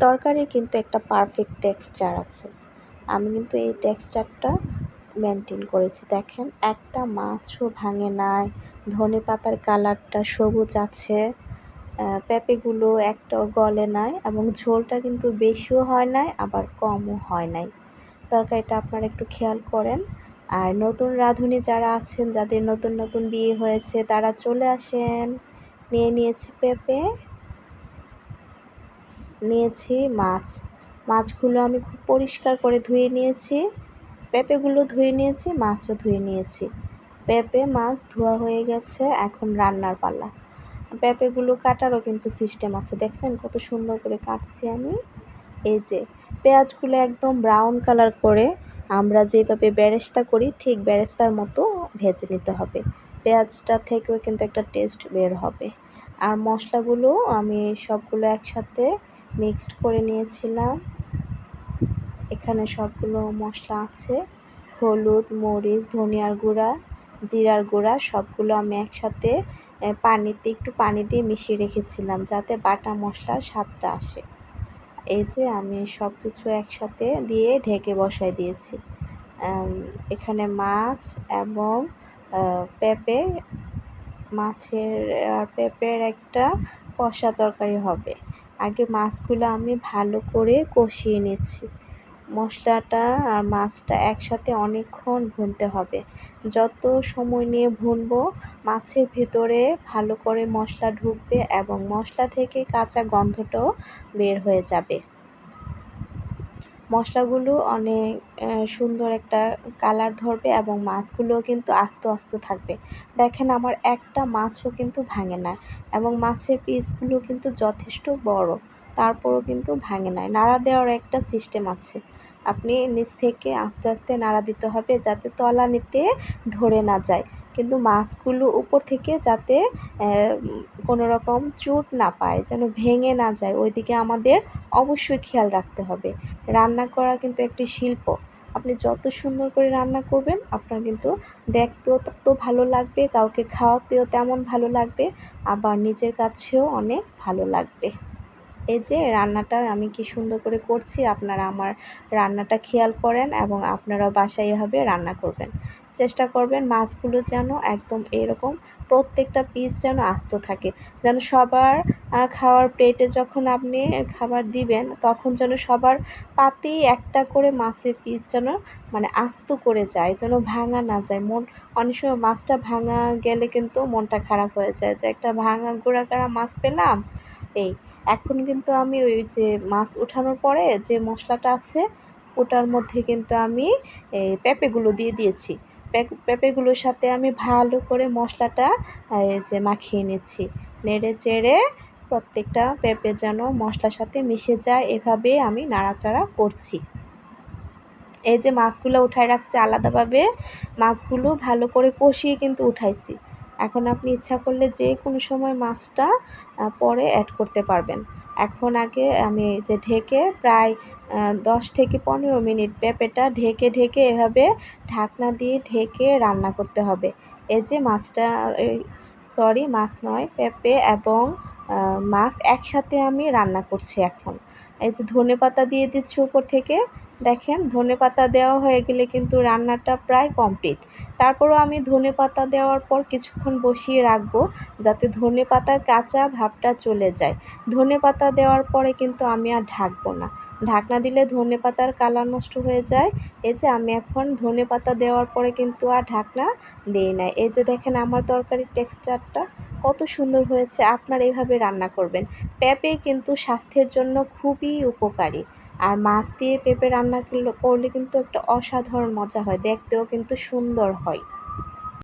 তরকারি কিন্তু একটা পারফেক্ট টেক্সচার আছে। আমি কিন্তু এই টেক্সচারটা মেনটেন করেছি। দেখেন, একটা মাছও ভাঙে নাই, ধনে পাতার কালারটা সবুজ আছে পেঁপেগুলো একটাও গলে নাই এবং ঝোলটা কিন্তু বেশিও হয় নাই, আবার কমও হয় নাই। তরকারিটা আপনারা একটু খেয়াল করেন। আর নতুন রাঁধুনি যারা আছেন, যাদের নতুন নতুন বিয়ে হয়েছে, তারা চলে আসেন। নিয়ে নিয়েছি পেঁপে। নিয়েছি মাছ। মাছগুলো আমি খুব পরিষ্কার করে ধুয়ে নিয়েছি। পেঁপেগুলো ধুয়ে নিয়েছি, মাছও ধুয়ে নিয়েছি। পেঁপে, মাছ ধোয়া হয়ে গেছে এখন রান্নার পালা। পেঁপেগুলো কাটারও কিন্তু সিস্টেম আছে। দেখছেন কত সুন্দর করে কাটছি আমি। এই যে, পেঁয়াজগুলো একদম ব্রাউন কালার করে আমরা যেভাবে বেরেস্তা করি, ঠিক বেরেস্তার মতো ভেজে নিতে হবে। পেঁয়াজটা থেকেও কিন্তু একটা টেস্ট বের হবে। আর মশলাগুলো আমি সবগুলো একসাথে মিক্সড করে নিয়েছিলাম। এখানে সবগুলো মশলা আছে। হলুদ, মরিচ, ধনিয়ার গুঁড়া, জিরার গুঁড়া, সবগুলো আমি একসাথে পানিতে একটু পানি দিয়ে মিশিয়ে রেখেছিলাম যাতে বাটা মশলার স্বাদটা আসে। এই যে আমি সব কিছু একসাথে দিয়ে ঢেকে বসাই দিয়েছি। এখানে মাছ এবং পেঁপে, মাছের পেঁপের একটা কষা তরকারি হবে। আগে মাছগুলো আমি ভালো করে কষিয়ে নিচ্ছি। মশলাটা আর মাছটা একসাথে অনেকক্ষণ ভুনতে হবে। যত সময় নিয়ে ভুনবো, মাছের ভিতরে ভালো করে মশলা ঢুকবে এবং মশলা থেকে কাঁচা গন্ধটাও বের হয়ে যাবে। মশলাগুলো অনেক সুন্দর একটা কালার ধরবে এবং মাছগুলোও কিন্তু আস্তে আস্তে থাকবে। দেখেন আমার একটা মাছও কিন্তু ভাঙে না এবং মাছের পিসগুলো কিন্তু যথেষ্ট বড়, তারপরও কিন্তু ভাঙে নাই নাড়া দেওয়ার একটা সিস্টেম আছে। আপনি নিচ থেকে আস্তে আস্তে নাড়া দিতে হবে যাতে তলানিতে ধরে না যায়। কিন্তু মাছগুলো উপর থেকে যাতে কোনো রকম চোট না পায়, যেন ভেঙে না যায়, ওইদিকে আমাদের অবশ্যই খেয়াল রাখতে হবে। রান্না করা কিন্তু একটি শিল্প। আপনি যত সুন্দর করে রান্না করবেন, আপনার কিন্তু দেখতেও তত ভালো লাগবে, কাউকে খাওয়াতেও তেমন ভালো লাগবে, আবার নিজের কাছেও অনেক ভালো লাগবে। এই যে রান্নাটা আমি কি সুন্দর করে করছি, আপনারা আমার রান্নাটা খেয়াল করেন এবং আপনারাও বাসায় এভাবে রান্না করবেন। চেষ্টা করবেন মাছগুলো যেন একদম এরকম প্রত্যেকটা পিস যেন আস্ত থাকে, যেন সবার খাওয়ার প্লেটে যখন আপনি খাবার দিবেন, তখন যেন সবার পাতেই একটা করে মাছের পিস যেন মানে আস্ত করে যায়, যেন ভাঙা না যায়। মন, অনেক সময় মাছটা ভাঙা গেলে কিন্তু মনটা খারাপ হয়ে যায় যে একটা ভাঙা গোড়াকাড়া মাছ পেলাম, এই এখন কিন্তু আমি ওই যে মাছ উঠানোর পরে যে মশলাটা আছে, ওটার মধ্যে কিন্তু আমি পেঁপেগুলো দিয়ে দিয়েছি। পেঁপেগুলোর সাথে আমি ভালো করে মশলাটা যে মাখিয়ে নিচ্ছি। নেড়ে চেড়ে প্রত্যেকটা পেঁপে যেন মশলার সাথে মিশে যায় এভাবে আমি নাড়াচাড়া করছি। এই যে মাছগুলো উঠায় রাখছি, আলাদাভাবে মাছগুলো ভালো করে কষিয়ে কিন্তু উঠাইছি। এখন আপনি ইচ্ছা করলে যে কোনো সময় মাছটা পরে অ্যাড করতে পারবেন। এখন আগে আমি যে ঢেকে প্রায় দশ থেকে পনেরো মিনিট পেঁপেটা ঢেকে ঢেকে এভাবে ঢাকনা দিয়ে ঢেকে রান্না করতে হবে। এই যে মাছটা সরি মাছ নয়, পেঁপে এবং মাছ একসাথে আমি রান্না করছি এখন। এই যে ধনে পাতা দিয়ে দিচ্ছি উপর থেকে দেখেন, ধনে পাতা দেওয়া হয়ে গেলে কিন্তু রান্নাটা প্রায় কমপ্লিট। তারপরও আমি ধনে পাতা দেওয়ার পর কিছুক্ষণ বসিয়ে রাখব যাতে ধনে পাতার কাঁচা ভাবটা চলে যায়। ধনে পাতা দেওয়ার পরে কিন্তু আমি আর ঢাকবো না। ঢাকনা দিলে ধনে পাতার কালার নষ্ট হয়ে যায়। এই যে আমি এখন ধনে পাতা দেওয়ার পরে কিন্তু আর ঢাকনা দিই না। এই যে দেখেন আমার তরকারির টেক্সচারটা কত সুন্দর হয়েছে। আপনার এইভাবে রান্না করবেন। পেঁপে কিন্তু স্বাস্থ্যের জন্য খুবই উপকারী। আর মাছ দিয়ে পেঁপে রান্না করলে করলে কিন্তু একটা অসাধারণ মজা হয়, দেখতেও কিন্তু সুন্দর হয়।